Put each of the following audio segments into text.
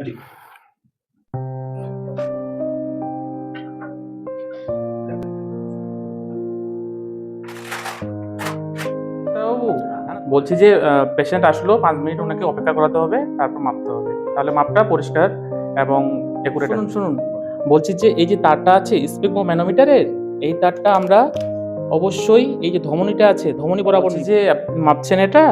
জি বলছি যে পেশেন্ট আসলো পাঁচ মিনিট ওনাকে অপেক্ষা করাতে হবে তারপর মাপতে হবে। তাহলে মাপটা পরিষ্কার এবং একুরেট শুনুন শুনুন। বলছি যে এই যে তারটা আছে স্পিকমো ম্যানোমিটারের এই তারটা আমরা অবশ্যই এই যে ধমনীটা আছে ধমনী বরাবর যে মাপছেন এটা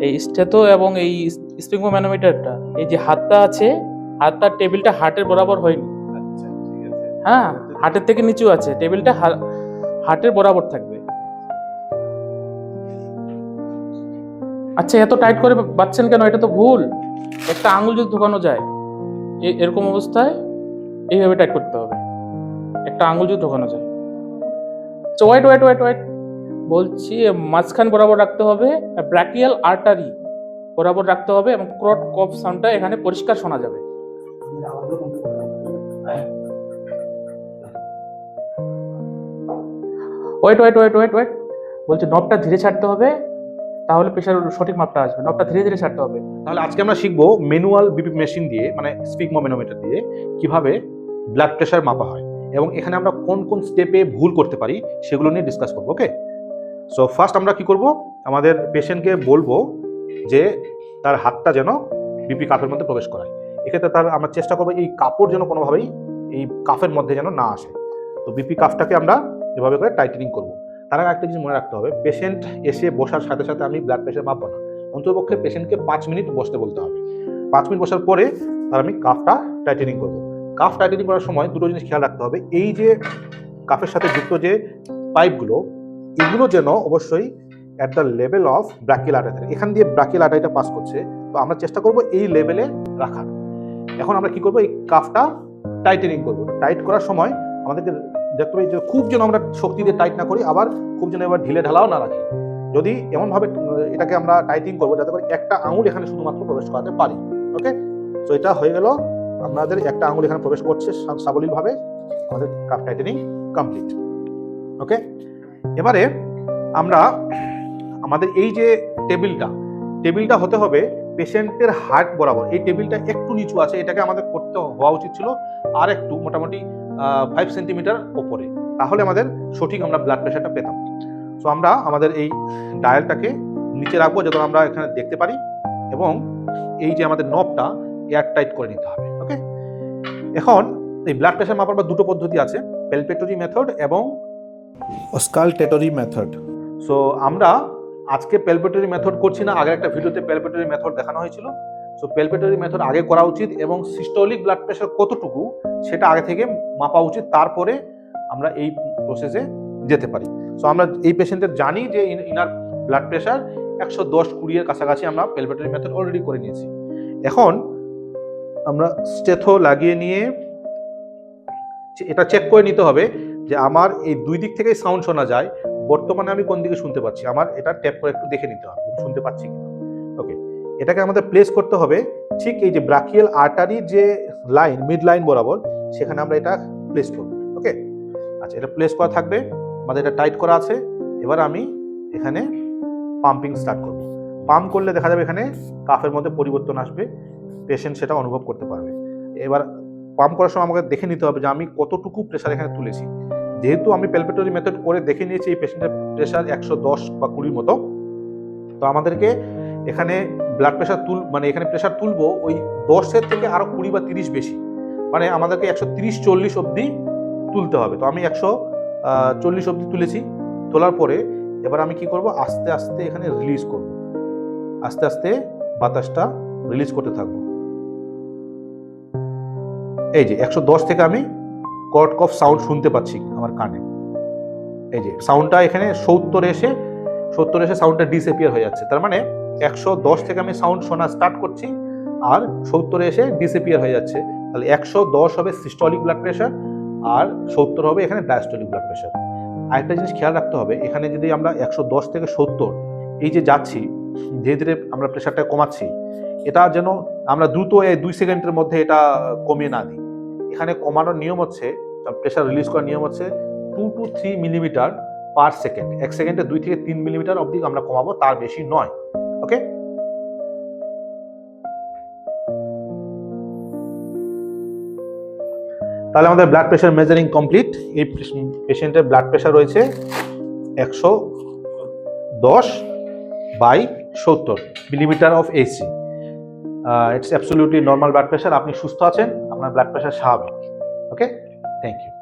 এই স্টেতো এবং এই স্পিকমো ম্যানোমিটারটা এই যে হাতটা আছে হাতটার টেবিলটা হার্টের বরাবর হয়নি। আচ্ছা হ্যাঁ হার্টের থেকে নিচু আছে টেবিলটা হা- হার্টের বরাবর থাকবে। আচ্ছা এত টাইট করে বাচ্চেন কেন? এটা তো ভুল। একটা আঙুল যদি ঢোকানো যায় এরকম অবস্থায় এইভাবে টাইট করতে হবে। একটা আঙুল যদি ঢোকানো যায়। আচ্ছা ওয়েট ওয়েট ওয়েট ওয়েট বলছি, মাঝখান বরাবর রাখতে হবে ব্র্যাকিয়াল আর্টারি বরাবর রাখতে হবে এবং ক্রট কফ সাউন্ডটা এখানে পরিষ্কার শোনা যাবে। Wait wait wait wait wait বলছি নবটা ধীরে ছাড়তে হবে, তাহলে প্রেশার সঠিক মাপটা আসবে। নবটা ধীরে ধীরে ছাড়তে হবে। তাহলে আজকে আমরা শিখব ম্যানুয়াল বিপি মেশিন দিয়ে মানে স্পিকমো ম্যানোমিটার দিয়ে, কীভাবে ব্লাড প্রেশার মাপা হয় এবং এখানে আমরা কোন কোন স্টেপে ভুল করতে পারি, সেগুলো নিয়ে ডিসকাস করব ওকে সো ফার্স্ট আমরা কি করব? আমাদের পেশেন্টকে বলব যে তার হাতটা যেন বিপি কাফের মধ্যে প্রবেশ করায়। এক্ষেত্রে তার আমরা চেষ্টা করব এই কাপড় যেন কোনোভাবেই এই কাফের মধ্যে যেন না আসে। তো বিপি কাফটাকে আমরা এভাবে করে টাইটেনিং করব। তার আগে একটা জিনিস মনে রাখতে হবে পেশেন্ট এসে বসার সাথে সাথে আমি ব্লাড প্রেশার মাপবো না। অন্ততপক্ষে পেশেন্টকে পাঁচ মিনিট বসতে বলতে হবে। পাঁচ মিনিট বসার পরে তার আমি কাফটা টাইটেনিং করব। কাফ টাইটেনিং করার সময় দুটো জিনিস খেয়াল রাখতে হবে। এই যে কাফের সাথে যুক্ত যে পাইপগুলো এগুলো যেন অবশ্যই at the level of brachial আটাই এখান দিয়ে ব্রাকিল আটাইটা পাস করছে। তো আমরা চেষ্টা করব এই লেভেলে রাখার। এখন আমরা কি করব? এই কাফটা টাইটেনিং করব। টাইট করার সময় আমাদেরকে দেখতে পাই যে খুব যেন আমরা শক্তি দিয়ে টাইট না করি, আবার খুব যেন এবার ঢিলে ঢালাও না রাখি। যদি এমনভাবে এটাকে আমরা টাইটিং করব যাতে করে একটা আঙুল এখানে শুধুমাত্র প্রবেশ করাতে পারি। ওকে তো এটা হয়ে গেল। আপনাদের একটা আঙুল এখানে প্রবেশ করছে সাবলীলভাবে। আমাদের কাপ টাইটেনিং কমপ্লিট ওকে এবারে আমরা আমাদের এই যে টেবিলটা টেবিলটা হতে হবে পেশেন্টের হার্ট বরাবর। এই টেবিলটা একটু নিচু আছে, এটাকে আমাদের করতে হওয়া উচিত ছিল আর একটু মোটামুটি ফাইভ সেন্টিমিটার ওপরে। তাহলে আমাদের সঠিক আমরা ব্লাড প্রেশারটা পেতাম। সো আমরা আমাদের এই ডায়ালটাকে নিচে রাখব যাতে আমরা এখানে দেখতে পারি এবং এই যে আমাদের নবটা এয়ার টাইট করে নিতে হবে ওকে এখন এই ব্লাড প্রেশার মাপার পর দুটো পদ্ধতি আছে পেলপেটরি মেথড এবং অস্কালটেটরি মেথড সো আমরা আজকে পেলপেটরি মেথড করছি না, আগের একটা ভিডিওতে পেলপেটরি মেথড দেখানো হয়েছিল। সো পেলপেটরি মেথড আগে করা উচিত এবং সিস্টোলিক ব্লাড প্রেশার কতটুকু সেটা আগে থেকে মাপা উচিত, তারপরে আমরা এই প্রসেসে যেতে পারি। সো আমরা এই পেশেন্টের জানি যে ইন- ইনার ব্লাড প্রেশার একশো দশ কুড়িয়ের কাছাকাছি আমরা পেলপেটরি মেথড অলরেডি করে নিয়েছি। এখন আমরা স্টেথো লাগিয়ে নিয়ে, এটা চেক করে নিতে হবে যে আমার এই দুই দিক থেকেই সাউন্ড শোনা যায়, বর্তমানে আমি কোন দিকে শুনতে পাচ্ছি? আমার এটা ট্যাপ করে একটু দেখে নিতে হবে, শুনতে পাচ্ছি ওকে এটাকে আমাদের প্লেস করতে হবে, ঠিক এই যে ব্রাকিয়াল আর্টারির যে লাইন মিড লাইন বরাবর, সেখানে আমরা এটা প্লেস করব। ওকে আচ্ছা এটা প্লেস করা থাকবে, আমাদের এটা টাইট করা আছে, এবার আমি এখানে পাম্পিং স্টার্ট করব। পাম্প করলে দেখা যাবে এখানে কাফের মধ্যে পরিবর্তন আসবে পেশেন্ট সেটা অনুভব করতে পারবে। এবার পাম্প করার সময় আমাকে দেখে নিতে হবে যে আমি কতটুকু প্রেশার এখানে তুলেছি। যেহেতু আমি পেলপেটরি মেথড করে দেখে নিয়েছি, এই পেশেন্টের প্রেশার একশো দশ বা কুড়ির মতো। তো আমাদেরকে এখানে ব্লাড প্রেশার তুল মানে এখানে প্রেশার তুলবো, ওই দশের থেকে আরও কুড়ি বা তিরিশ বেশি। মানে আমাদেরকে একশো তিরিশ, চল্লিশ অবধি তুলতে হবে। তো আমি একশো চল্লিশ অবধি তুলেছি। তোলার পরে এবার আমি কি করব? আস্তে আস্তে এখানে রিলিজ করব। আস্তে আস্তে বাতাসটা রিলিজ করতে থাকব। এই যে, একশো দশ থেকে আমি কট কফ সাউন্ড শুনতে পাচ্ছি আমার কানে। এই যে, সাউন্ডটা এখানে সত্তর এসে সত্তর এসে সাউন্ডটা ডিসএপিয়ার হয়ে যাচ্ছে। তার মানে একশো দশ থেকে আমি সাউন্ড শোনা স্টার্ট করছি আর সত্তরে এসে ডিসএপিয়ার হয়ে যাচ্ছে। তাহলে একশো দশ হবে সিস্টলিক ব্লাড প্রেশার আর সত্তর হবে এখানে ডায়াস্টলিক ব্লাড প্রেশার আরেকটা জিনিস খেয়াল রাখতে হবে, এখানে যদি আমরা একশো দশ থেকে সত্তর, এই যে যাচ্ছি, ধীরে ধীরে আমরা প্রেশারটা কমাচ্ছি, এটা যেন আমরা দ্রুত এই দুই সেকেন্ডের মধ্যে এটা কমিয়ে না দিই। এখানে কমানোর নিয়ম হচ্ছে প্রেশার রিলিজ করার নিয়ম হচ্ছে two two three millimetre per second এক সেকেন্ডে দুই থেকে তিন মিলিমিটার অবধি আমরা কমাবো, তার বেশি নয়। ওকে তাহলে আমাদের ব্লাড প্রেশার মেজারিং কমপ্লিট এই পেশেন্টের ব্লাড প্রেশার রয়েছে একশো দশ বাই সত্তর millimetre of AC it's absolutely normal blood pressure আপনি সুস্থ আছেন আপনার ব্লাড প্রেশার স্বাভাবিক। Okay thank you